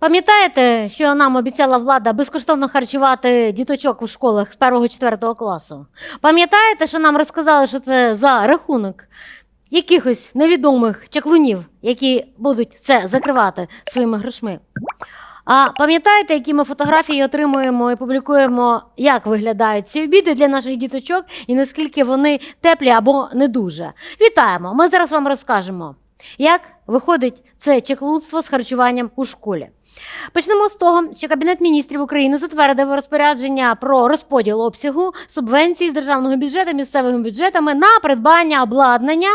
Пам'ятаєте, що нам обіцяла влада безкоштовно харчувати діточок у школах з 1-4 класу? Пам'ятаєте, що нам розказали, що це за рахунок якихось невідомих чаклунів, які будуть це закривати своїми грошми? А пам'ятаєте, які ми фотографії отримуємо і публікуємо, як виглядають ці обіди для наших діточок і наскільки вони теплі або не дуже? Вітаємо! Ми зараз вам розкажемо, як виходить це чеклунство з харчуванням у школі. Почнемо з того, що Кабінет міністрів України затвердив розпорядження про розподіл обсягу субвенцій з державного бюджету місцевими бюджетами на придбання обладнання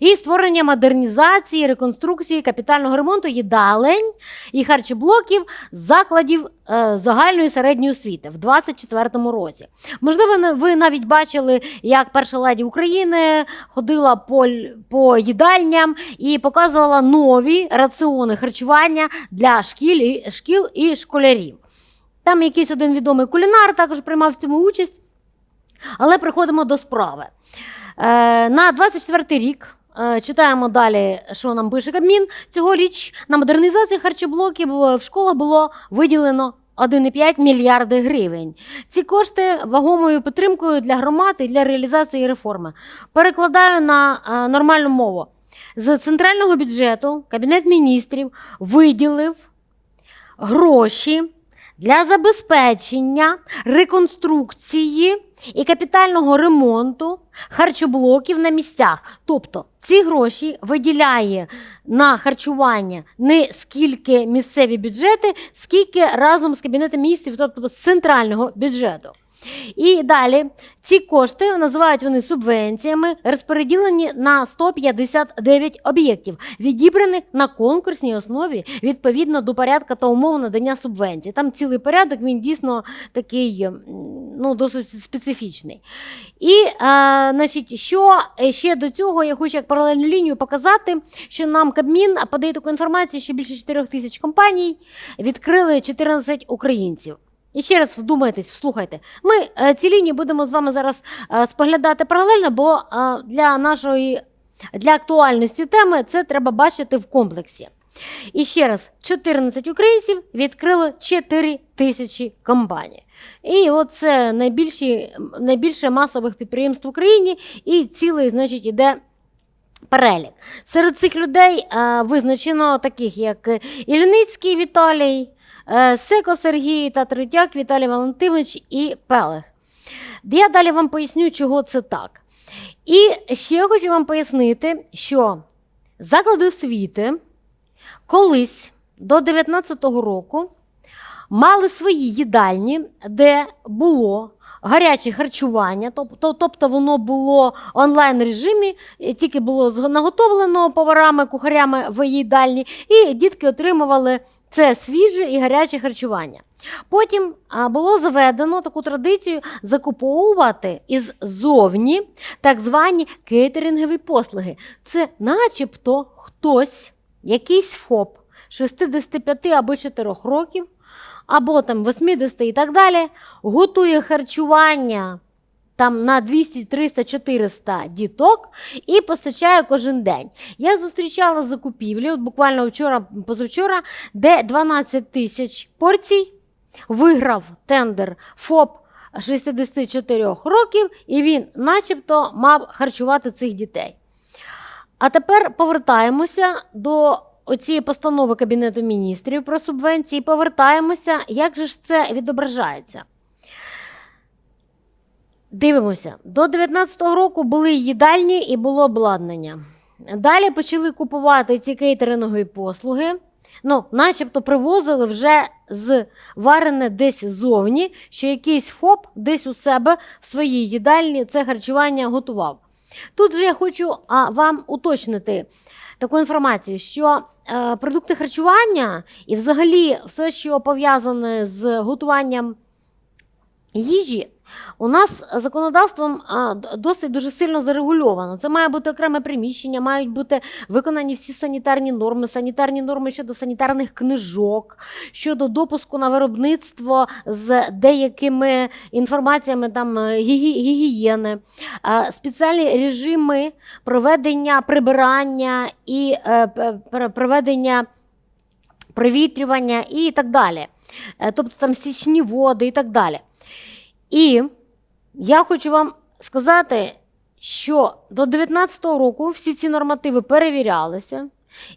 і створення модернізації, реконструкції, капітального ремонту їдалень і харчоблоків закладів е, загальної середньої освіти в 2024 році. Можливо, ви навіть бачили, як перша леді України ходила по, по їдальням і показувала нові раціони харчування для шкіл і, шкіл і школярів. Там якийсь один відомий кулінар також приймав в цьому участь. Але приходимо до справи. Е, на 24 рік е, читаємо далі, що нам пише Кабмін. Цьогоріч на модернізацію харчоблоків в школах було виділено 1,5 мільярди гривень. Ці кошти вагомою підтримкою для громад і для реалізації реформи. Перекладаю на е, нормальну мову. З центрального бюджету Кабінет міністрів виділив гроші для забезпечення реконструкції і капітального ремонту харчоблоків на місцях. Тобто ці гроші виділяє на харчування не скільки місцеві бюджети, скільки разом з Кабінетом міністрів, тобто з центрального бюджету. І далі ці кошти називають вони субвенціями, розподілені на 159 об'єктів, відібраних на конкурсній основі відповідно до порядка та умов надання субвенцій. Там цілий порядок, він дійсно такий ну, досить специфічний. І е, значить, що ще до цього я хочу як паралельну лінію показати, що нам Кабмін подає таку інформацію, що більше 4 тисяч компаній відкрили 14 українців. І ще раз вдумайтесь, вслухайте. Ми е, ці лінії будемо з вами зараз е, споглядати паралельно, бо е, для нашої для актуальності теми це треба бачити в комплексі. І ще раз, 14 українців відкрило 4 тисячі компаній. І от це найбільші, найбільше масових підприємств в Україні, і цілий, значить, іде перелік. Серед цих людей е, визначено таких, як Ільницький Віталій, е, Секо Сергій та Третяк Віталій Валентинович і Пелех. Я далі вам поясню, чого це так. І ще хочу вам пояснити, що заклади освіти колись до 2019 року мали свої їдальні, де було гаряче харчування, тобто, воно було онлайн режимі, тільки було наготовлено поварами, кухарями в їдальні, і дітки отримували це свіже і гаряче харчування. Потім було заведено таку традицію закуповувати іззовні так звані кейтерингові послуги. Це начебто хтось, якийсь ФОП 65 або 4 років, або там 80 і так далі, готує харчування там на 200, 300, 400 діток і постачає кожен день. Я зустрічала закупівлі, от буквально вчора, позавчора, де 12 тисяч порцій виграв тендер ФОП 64 років, і він, начебто, мав харчувати цих дітей. А тепер повертаємося до оцієї постанови Кабінету міністрів про субвенції. Повертаємося, як же ж це відображається. Дивимося, до 2019 року були їдальні і було обладнання. Далі почали купувати ці кейтерингові послуги. Ну, начебто привозили вже з варене десь ззовні, що якийсь ФОП десь у себе в своїй їдальні це харчування готував. Тут же я хочу а, вам уточнити таку інформацію, що продукти харчування і взагалі все, що пов'язане з готуванням їжі, у нас законодавством досить дуже сильно зарегульовано. Це має бути окреме приміщення, мають бути виконані всі санітарні норми, санітарні норми щодо санітарних книжок, щодо допуску на виробництво з деякими інформаціями там е, гігієни, спеціальні режими проведення прибирання і е, проведення. провітрювання і так далі. Е, Тобто там стічні води і так далі. І я хочу вам сказати, що до 2019 року всі ці нормативи перевірялися.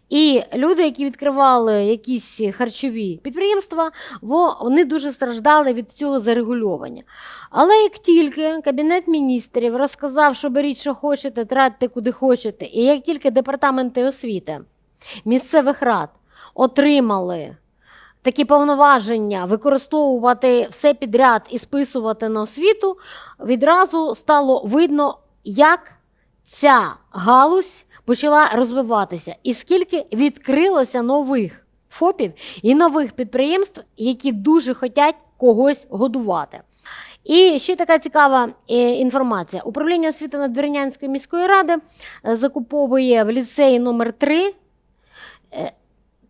І люди, які відкривали якісь харчові підприємства, во- вони дуже страждали від цього зарегульовання. Але як тільки Кабінет міністрів розказав, що беріть, що хочете, тратьте куди хочете, і як тільки департаменти освіти місцевих рад отримали такі повноваження використовувати все підряд і списувати на освіту, відразу стало видно, як ця галузь почала розвиватися, і скільки відкрилося нових ФОПів і нових підприємств, які дуже хочуть когось годувати. І ще така цікава е, інформація. Управління освіти Надвірнянської міської ради е, закуповує в ліцеї номер 3 е,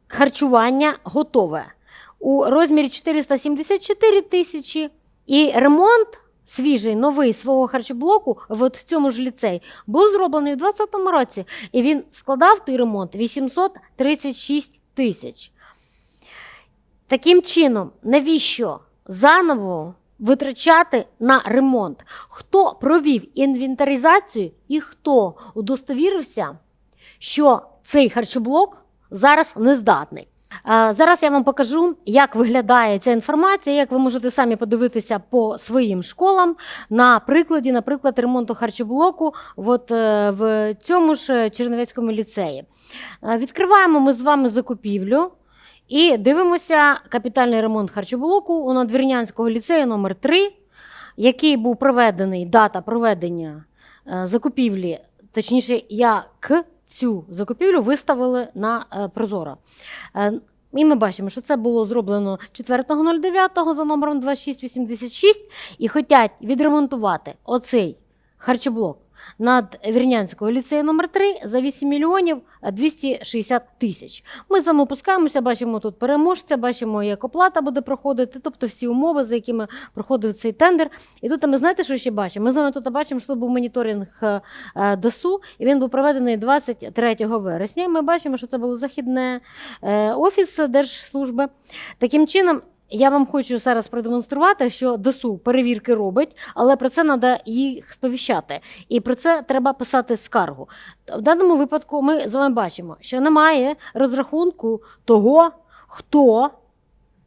харчування готове у розмірі 474 тисячі. І ремонт свіжий, новий свого харчоблоку в цьому ж ліцеї був зроблений у 2020 році. І він складав той ремонт 836 тисяч. Таким чином, навіщо заново витрачати на ремонт? Хто провів інвентаризацію і хто удостовірився, що цей харчоблок зараз не здатний? Е, Зараз я вам покажу, як виглядає ця інформація, як ви можете самі подивитися по своїм школам на прикладі, наприклад, ремонту харчоблоку от, е, в цьому ж Черновецькому ліцеї. Е, Відкриваємо ми з вами закупівлю і дивимося капітальний ремонт харчоблоку у Надвірнянського ліцею номер 3 який був проведений, дата проведення е, закупівлі, точніше, як цю закупівлю виставили на е, Прозоро. Е, І ми бачимо, що це було зроблено 4.09 за номером 2686 і хочуть відремонтувати оцей харчоблок над Вірнянського ліцею номер 3 за 8 мільйонів 260 тисяч. Ми з бачимо тут переможця, бачимо, як оплата буде проходити, тобто всі умови, за якими проходив цей тендер. І тут ми знаєте, що ще бачимо? Ми з вами тут бачимо, що тут був моніторинг е, е, ДАСУ, і він був проведений 23 вересня. І ми бачимо, що це було західне е, офіс Держслужби. Таким чином. Я вам хочу зараз продемонструвати, що ДСУ перевірки робить, але про це треба їх сповіщати. І про це треба писати скаргу. В даному випадку ми з вами бачимо, що немає розрахунку того, хто,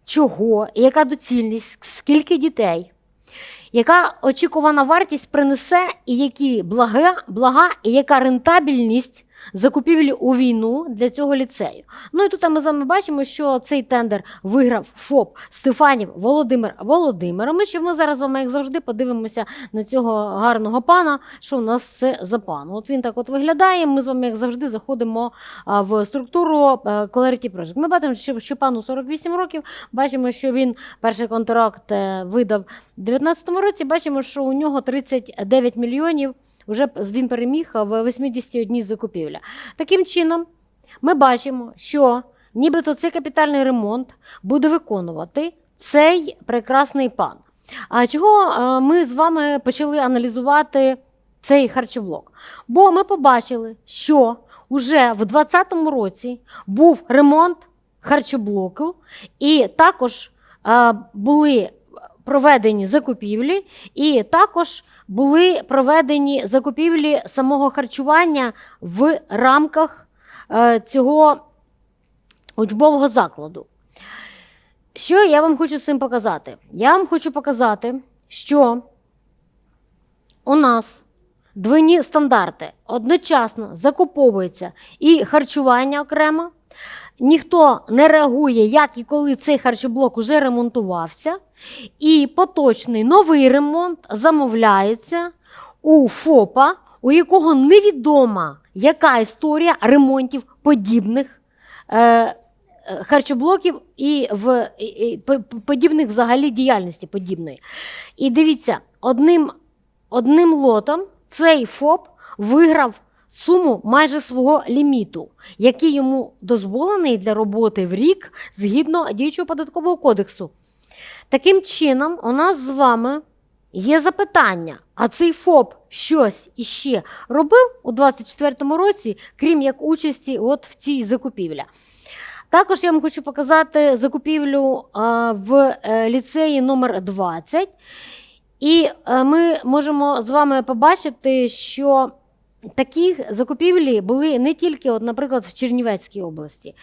чого, яка доцільність, скільки дітей, яка очікувана вартість принесе, і які блага, блага і яка рентабельність закупівлі у війну для цього ліцею. Ну і тут ми з вами бачимо, що цей тендер виграв ФОП Стефанів Володимир Володимирович. І ми зараз з вами, як завжди, подивимося на цього гарного пана, що у нас це за пан. От він так от виглядає. Ми з вами, як завжди, заходимо в структуру Clarity Project. Ми бачимо, що, що пану 48 років. Бачимо, що він перший контракт е, видав у 2019 році. Бачимо, що у нього 39 мільйонів. Вже він переміг в 81 закупівля. Таким чином, ми бачимо, що нібито цей капітальний ремонт буде виконувати цей прекрасний пан. А чого е, ми з вами почали аналізувати цей харчоблок? Бо ми побачили, що вже в 2020 році був ремонт харчоблоку, і також е, були проведені закупівлі, і також були проведені закупівлі самого харчування в рамках е, цього учбового закладу. Що я вам хочу з цим показати? Я вам хочу показати, що у нас двойні стандарти одночасно закуповується і харчування окремо. Ніхто не реагує, як і коли цей харчоблок уже ремонтувався. І поточний новий ремонт замовляється у ФОПа, у якого невідома яка історія ремонтів подібних е, харчоблоків і в і, і, по- по- подібних взагалі діяльності подібної. І дивіться, одним, одним лотом цей ФОП виграв суму майже свого ліміту, який йому дозволений для роботи в рік згідно діючого податкового кодексу. Таким чином, у нас з вами є запитання: а цей ФОП щось іще робив у 2024 році, крім як участі от в цій закупівлі? Також я вам хочу показати закупівлю в е, ліцеї номер 20. І е, ми можемо з вами побачити, що такі закупівлі були не тільки, от, наприклад, в Чернівецькій області.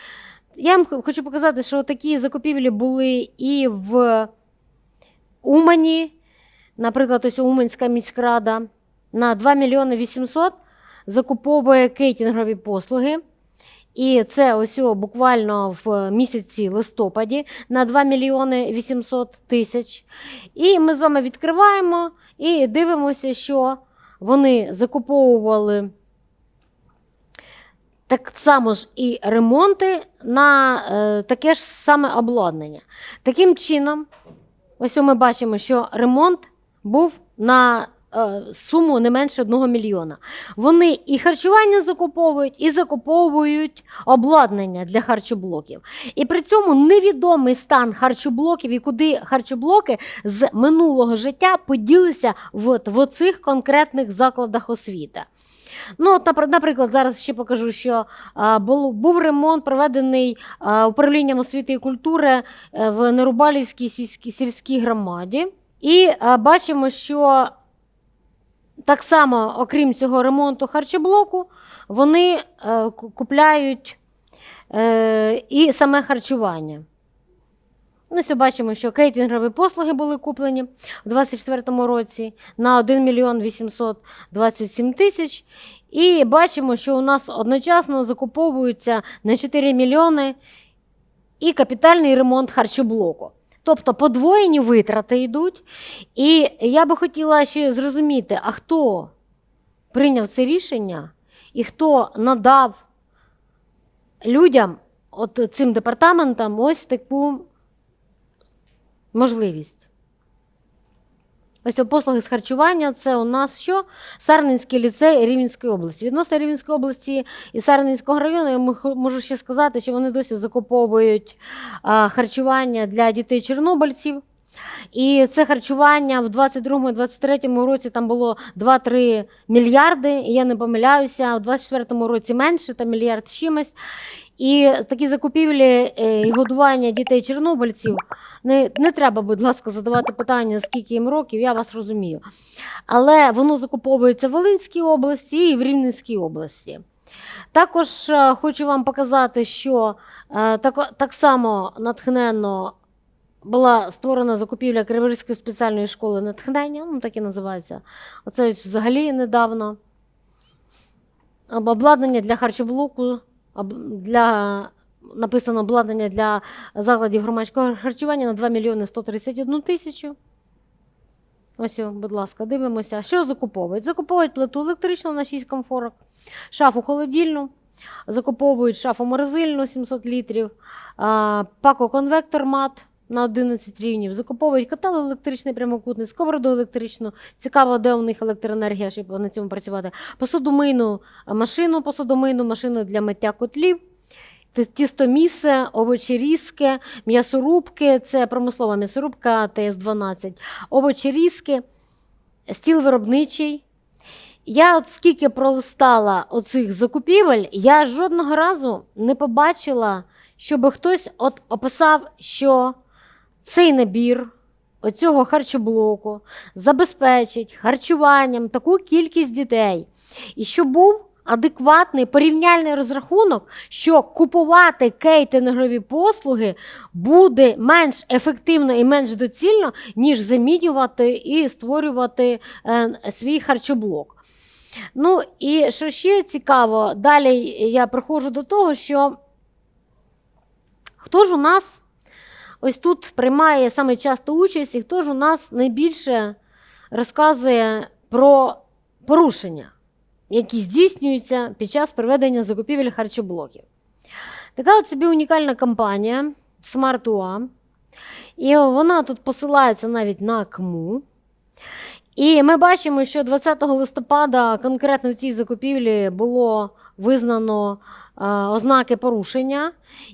Я вам хочу показати, що такі закупівлі були і в Умані, наприклад, ось Уманська міськрада на 2 мільйони 800 закуповує кейтингові послуги. І це ось буквально в місяці листопаді на 2 мільйони 800 тисяч. І ми з вами відкриваємо і дивимося, що вони закуповували так само ж і ремонти на е, таке ж саме обладнання. Таким чином, ось ми бачимо, що ремонт був на суму не менше 1 мільйона. Вони і харчування закуповують, і закуповують обладнання для харчоблоків. І при цьому невідомий стан харчоблоків і куди харчоблоки з минулого життя поділися в, в оцих конкретних закладах освіти. Ну, наприклад, зараз ще покажу, що а, був, ремонт, проведений а, управлінням освіти і культури е, в Нерубалівській сільській, громаді. І бачимо, що так само, окрім цього ремонту харчоблоку, вони е, купляють е, і саме харчування. Ну, ось бачимо, що кейтингові послуги були куплені у 2024 році на 1 мільйон 827 тисяч. І бачимо, що у нас одночасно закуповуються на 4 мільйони і капітальний ремонт харчоблоку. Тобто подвоєні витрати йдуть. І я би хотіла ще зрозуміти, а хто прийняв це рішення і хто надав людям, от цим департаментам, ось таку можливість. Ось послуги з харчування це у нас що? Сарненський ліцей Рівненської області. Відносно Рівненської області і Сарненського району, я можу ще сказати, що вони досі закуповують харчування для дітей чорнобильців. І це харчування в 22-23 році там було 2-3 мільярди, і я не помиляюся, в 24 році менше, там мільярд чимось. І такі закупівлі е, і годування дітей чорнобильців не, не треба, будь ласка, задавати питання, скільки їм років, я вас розумію. Але воно закуповується в Волинській області і в Рівненській області. Також е, хочу вам показати, що е, так, так само натхненно була створена закупівля Криворізької спеціальної школи натхнення, ну так і називається. Оце ось взагалі недавно. Обладнання для харчоблоку, об- для, написано обладнання для закладів громадського харчування на 2 мільйони 131 тисячу. Ось, будь ласка, дивимося. Що закуповують? Закуповують плиту електричну на 6 комфорок, шафу холодільну, закуповують шафу морозильну 700 літрів, пако-конвектор мат на 11 рівнів, закуповують котел електричний прямокутний, сковороду електричну. Цікаво, де у них електроенергія, щоб на цьому працювати. Посудомийну машину, посудомийну машину для миття котлів. ті- Тістоміси, овочерізки, м'ясорубки, це промислова м'ясорубка ТС-12, овочерізки, стіл виробничий. Я от скільки пролистала оцих закупівель, я жодного разу не побачила, щоб хтось от описав, що цей набір оцього харчоблоку забезпечить харчуванням таку кількість дітей. І що був адекватний порівняльний розрахунок, що купувати кейтингові послуги буде менш ефективно і менш доцільно, ніж замінювати і створювати е, свій харчоблок. Ну і що ще цікаво, далі я приходжу до того, що хто ж у нас ось тут приймає саме часто участь, і хто ж у нас найбільше розказує про порушення, які здійснюються під час проведення закупівель харчоблоків. Така от собі унікальна компанія SmartUA. І вона тут посилається навіть на КМУ. І ми бачимо, що 20 листопада конкретно в цій закупівлі було визнано е, ознаки порушення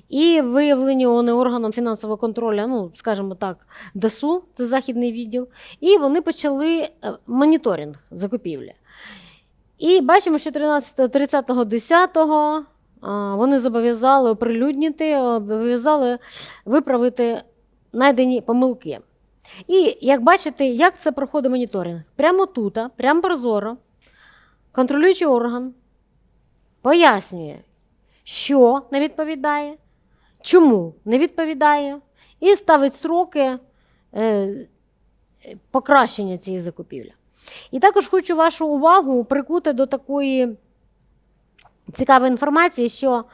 і виявлені вони органом фінансового контролю, ну, скажімо так, ДСУ, це західний відділ, і вони почали е, моніторинг закупівлі. І бачимо, що 13, 30.10 а, вони зобов'язали оприлюднити, обов'язали виправити знайдені помилки. І як бачите, як це проходить моніторинг? Прямо тут, прямо прозоро, контролюючий орган пояснює, що не відповідає, чому не відповідає, і ставить сроки е, покращення цієї закупівлі. І також хочу вашу увагу прикути до такої цікавої інформації, що е,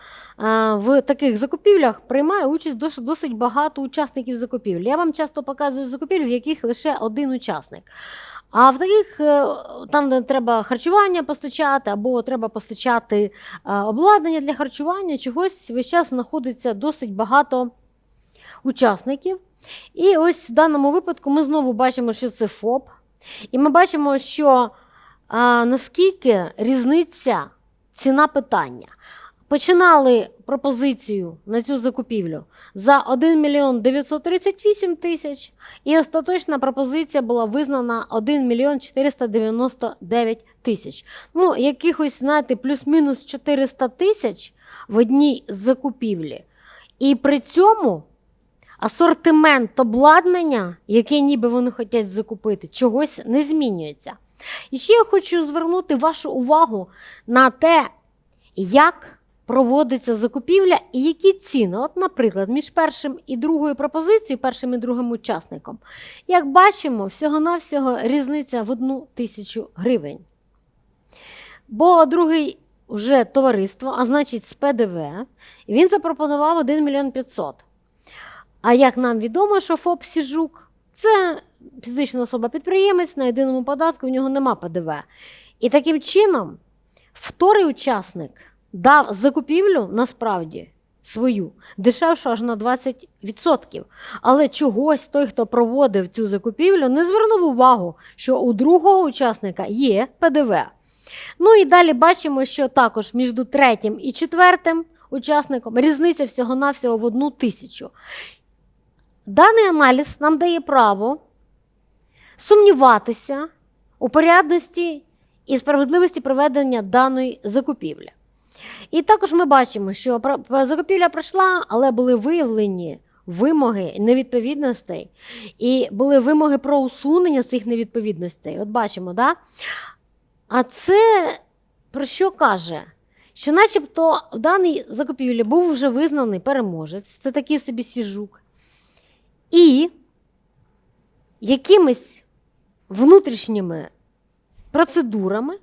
в таких закупівлях приймає участь досить, багато учасників закупівель. Я вам часто показую закупівлі, в яких лише один учасник. А в таких, е, там, де треба харчування постачати, або треба постачати е, обладнання для харчування, чогось весь час знаходиться досить багато учасників. І ось в даному випадку ми знову бачимо, що це ФОП. І ми бачимо, що а, наскільки різниця ціна питання. Починали пропозицію на цю закупівлю за 1 мільйон 938 тисяч, і остаточна пропозиція була визнана 1 мільйон 499 тисяч. Ну, якихось, знаєте, плюс-мінус 400 тисяч в одній закупівлі. І при цьому асортимент обладнання, яке ніби вони хочуть закупити, чогось не змінюється. І ще я хочу звернути вашу увагу на те, як проводиться закупівля і які ціни. От, наприклад, між першим і другою пропозицією, першим і другим учасником, як бачимо, всього-навсього різниця в одну тисячу гривень. Бо другий вже товариство, а значить з ПДВ, він запропонував 1 мільйон 500. А як нам відомо, що ФОП Сіжук це фізична особа-підприємець, на єдиному податку в нього нема ПДВ. І таким чином, вторий учасник дав закупівлю насправді свою дешевшу аж на 20%. Але чогось той, хто проводив цю закупівлю, не звернув увагу, що у другого учасника є ПДВ. Ну і далі бачимо, що також між третім і четвертим учасником різниця всього-навсього в одну тисячу. Даний аналіз нам дає право сумніватися у порядності і справедливості проведення даної закупівлі. І також ми бачимо, що закупівля пройшла, але були виявлені вимоги невідповідностей, і були вимоги про усунення цих невідповідностей. От бачимо, да? А це про що каже? Що начебто в даній закупівлі був вже визнаний переможець, це такий собі сіжук. І якимись внутрішніми процедурами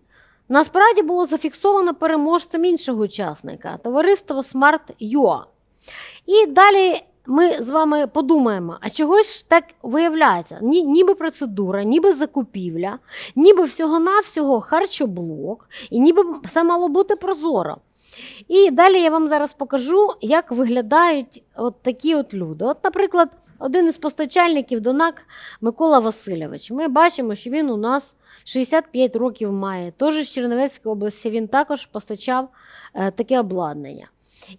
насправді було зафіксовано переможцем іншого учасника товариство Smart.ua. І далі ми з вами подумаємо, а чого ж так виявляється? Ні, ніби процедура, ніби закупівля, ніби всього-навсього харчоблок, і ніби все мало бути прозоро. І далі я вам зараз покажу, як виглядають от такі от люди. От, наприклад, один із постачальників Донак Микола Васильович. Ми бачимо, що він у нас 65 років має. Теж з Чернівецької області він також постачав е, таке обладнання.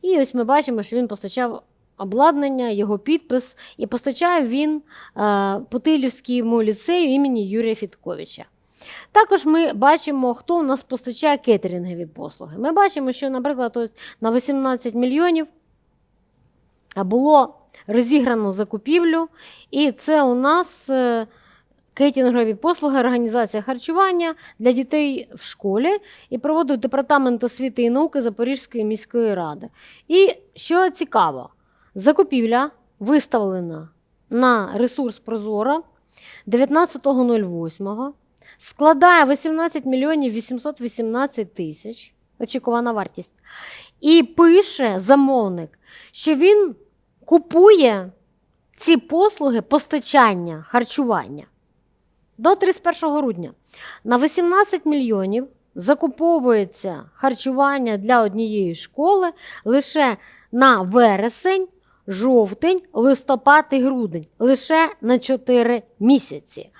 І ось ми бачимо, що він постачав обладнання, його підпис, і постачає він е, Путилівському ліцею імені Юрія Фітковича. Також ми бачимо, хто у нас постачає кетерингові послуги. Ми бачимо, що, наприклад, ось на 18 мільйонів було розіграно закупівлю, і це у нас е, кетінгові послуги, організація харчування для дітей в школі і проводив департамент освіти і науки Запорізької міської ради. І що цікаво, закупівля виставлена на ресурс Прозора 19.08. Складає 18 мільйонів 818 тисяч, очікувана вартість. І пише замовник, що він купує ці послуги постачання харчування до 31 грудня. На 18 мільйонів закуповується харчування для однієї школи лише на вересень, жовтень, листопад і грудень, лише на 4 місяці.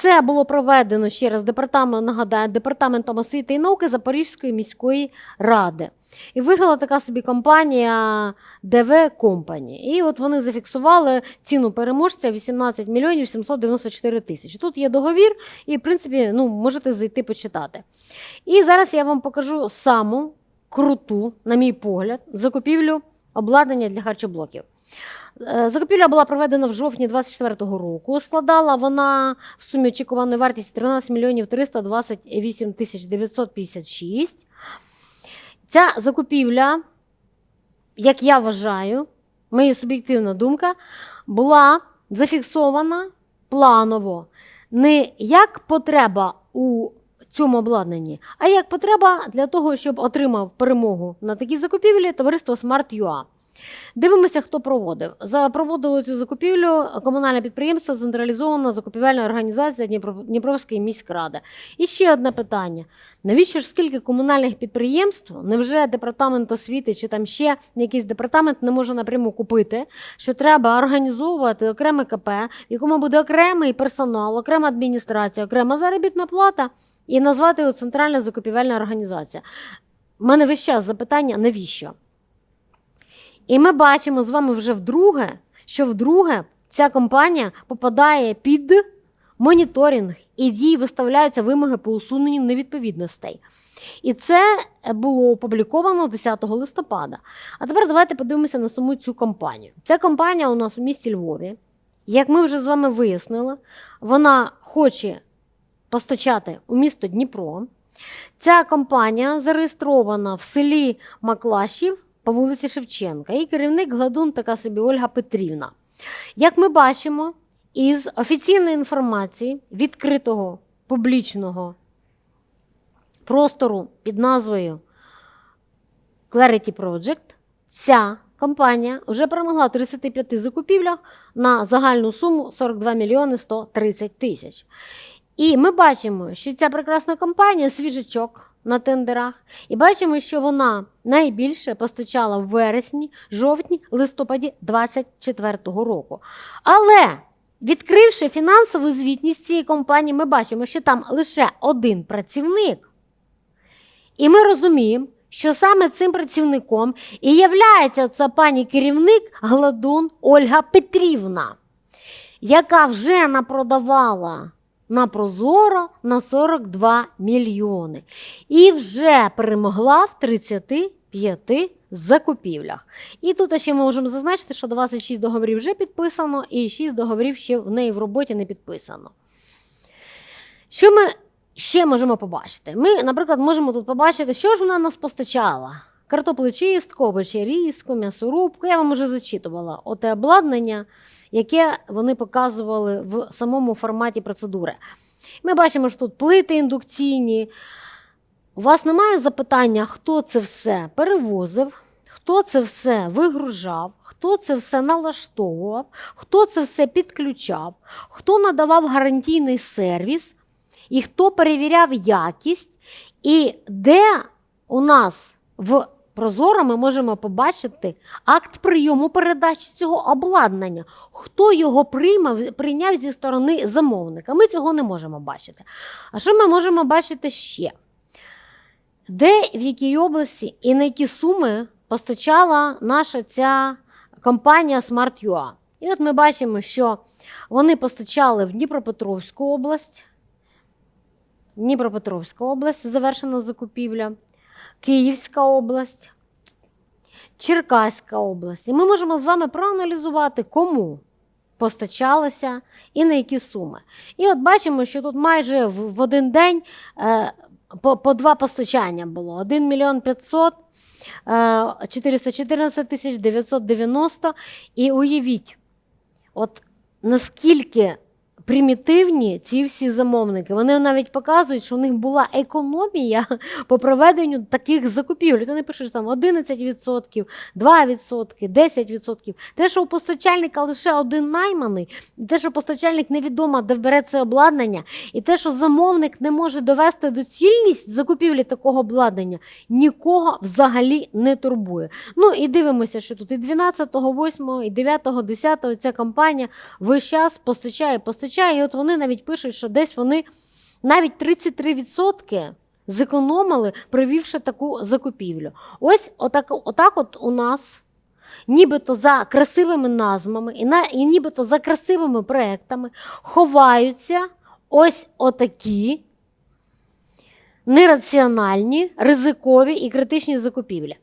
Це було проведено ще раз департамент, нагадаю, департаментом освіти і науки Запорізької міської ради. І виграла така собі компанія ДВ Company. І от вони зафіксували ціну переможця 18 мільйонів 794 тисячі. Тут є договір, і, в принципі, ну, можете зайти почитати. І зараз я вам покажу саму круту, на мій погляд, закупівлю обладнання для харчоблоків. Е, Закупівля була проведена в жовтні 2024 року. Складала вона в сумі очікуваної вартість 13 мільйонів 328 тисяч 956. Ця закупівля, як я вважаю, моя суб'єктивна думка, була зафіксована планово. Не як потреба у цьому обладнанні, а як потреба для того, щоб отримав перемогу на такій закупівлі товариство Smart.ua. Дивимося, хто проводив. За проводило цю закупівлю комунальне підприємство Централізована закупівельна організація Дніпро- Дніпровської міськради. І ще одне питання: навіщо ж скільки комунальних підприємств? Невже департамент освіти чи там ще якийсь департамент не може напряму купити? Що треба організовувати окреме КП, в якому буде окремий персонал, окрема адміністрація, окрема заробітна плата, і назвати його Центральна закупівельна організація. У мене весь час запитання: навіщо? І ми бачимо з вами вже вдруге, що вдруге ця компанія попадає під моніторинг, і їй виставляються вимоги по усуненню невідповідностей. І це було опубліковано 10 листопада. А тепер давайте подивимося на саму цю компанію. Ця компанія у нас у місті Львові. Як ми вже з вами вияснили, вона хоче постачати у місто Дніпро. Ця компанія зареєстрована в селі Маклашів по вулиці Шевченка. І керівник гладун така собі Ольга Петрівна. Як ми бачимо, із офіційної інформації відкритого публічного простору під назвою Clarity Project, ця компанія вже перемогла в 35 закупівлях на загальну суму 42 мільйони 130 тисяч. І ми бачимо, що ця прекрасна компанія свіжачок на тендерах, і бачимо, що вона найбільше постачала в вересні, жовтні, листопаді 2024 року. Але відкривши фінансову звітність цієї компанії, ми бачимо, що там лише один працівник. І ми розуміємо, що саме цим працівником і являється ця пані керівник Гладун Ольга Петрівна, яка вже напродавала на Прозоро на 42 мільйони. І вже перемогла в 35 закупівлях. І тут ще ми можемо зазначити, що 26 договорів вже підписано, і 6 договорів ще в неї в роботі не підписано. Що ми ще можемо побачити? Ми, наприклад, можемо тут побачити, що ж вона нас постачала. Картоплечистку, овочерізку, м'ясорубку. Я вам вже зачитувала оте обладнання, яке вони показували в самому форматі процедури. Ми бачимо, що тут плити індукційні. У вас немає запитання, хто це все перевозив, хто це все вигружав, хто це все налаштовував, хто це все підключав, хто надавав гарантійний сервіс, і хто перевіряв якість, і де у нас в Прозоро ми можемо побачити акт прийому передачі цього обладнання. Хто його приймав, прийняв зі сторони замовника? Ми цього не можемо бачити. А що ми можемо бачити ще? Де, в якій області і на які суми постачала наша ця компанія Smart.ua? І от ми бачимо, що вони постачали в Дніпропетровську область. Дніпропетровська область завершена закупівля. Київська область, Черкаська область. І ми можемо з вами проаналізувати, кому постачалося і на які суми. І от бачимо, що тут майже в, один день е, по, по два постачання було: 1 мільйон 500, е, 414 тисяч 990. І уявіть, от наскільки примітивні ці всі замовники. Вони навіть показують, що у них була економія по проведенню таких закупівель. Вони пишуть що там 11%, 2%, 10%. Те, що у постачальника лише один найманий, те, що постачальник невідомо, де бере це обладнання, і те, що замовник не може довести доцільність закупівлі такого обладнання, нікого взагалі не турбує. Ну і дивимося, що тут і 12, 8, і 9, 10 ця компанія весь час постачає, постачає. І от вони навіть пишуть, що десь вони навіть 33% зекономили, провівши таку закупівлю. Ось отак, отак от у нас. Нібито за красивими назвами і, на, і нібито за красивими проектами ховаються ось отакі нераціональні, ризикові і критичні закупівлі.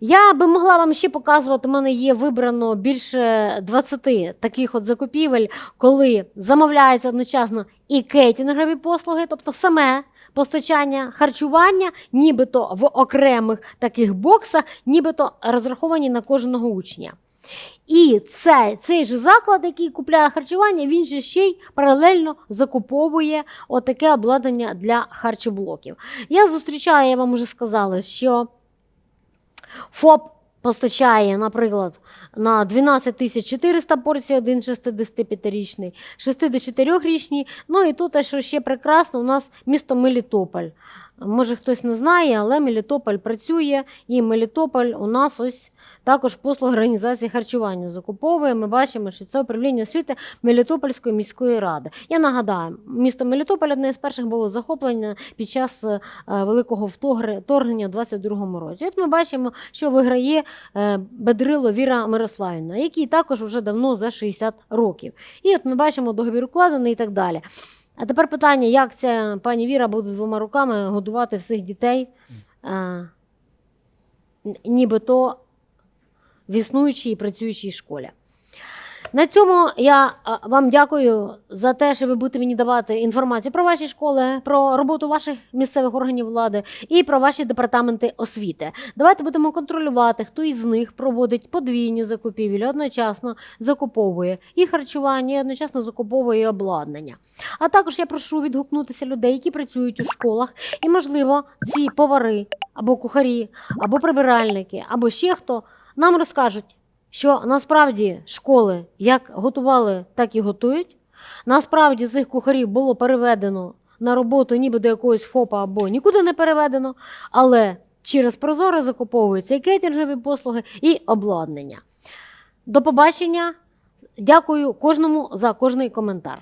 Я би могла вам ще показувати, у мене є вибрано більше 20 таких от закупівель, коли замовляються одночасно і кейтингові послуги, тобто саме постачання харчування, нібито в окремих таких боксах, нібито розраховані на кожного учня. І цей, цей же заклад, який купляє харчування, він же ще й паралельно закуповує отаке обладнання для харчоблоків. Я зустрічаю, я вам вже сказала, що ФОП постачає, наприклад, на 12 тисяч 400 порцій один 65-річний, 64-річний. Ну і тут, що ще прекрасно, у нас місто Мелітополь. Може хтось не знає, але Мелітополь працює, і Мелітополь у нас ось також послуги організації харчування закуповує. Ми бачимо, що це управління освіти Мелітопольської міської ради. Я нагадаю, місто Мелітополь одне з перших було захоплене під час е, великого вторгнення у 22-му році. От ми бачимо, що виграє е, Бедрило Віра Мирославівна, який також вже давно за 60 років. І от ми бачимо договір укладений і так далі. А тепер питання, як ця пані Віра буде двома руками годувати всіх дітей, е, нібито в існуючій і працюючій школі. На цьому я вам дякую за те, що ви будете мені давати інформацію про ваші школи, про роботу ваших місцевих органів влади і про ваші департаменти освіти. Давайте будемо контролювати, хто із них проводить подвійні закупівлі, одночасно закуповує і харчування, і одночасно закуповує і обладнання. А також я прошу відгукнутися людей, які працюють у школах, і, можливо, ці повари або кухарі, або прибиральники, або ще хто нам розкажуть, що насправді школи як готували, так і готують. Насправді цих кухарів було переведено на роботу ніби до якогось ФОПа або нікуди не переведено, але через Прозоро закуповуються і кейтингові послуги, і обладнання. До побачення. Дякую кожному за кожний коментар.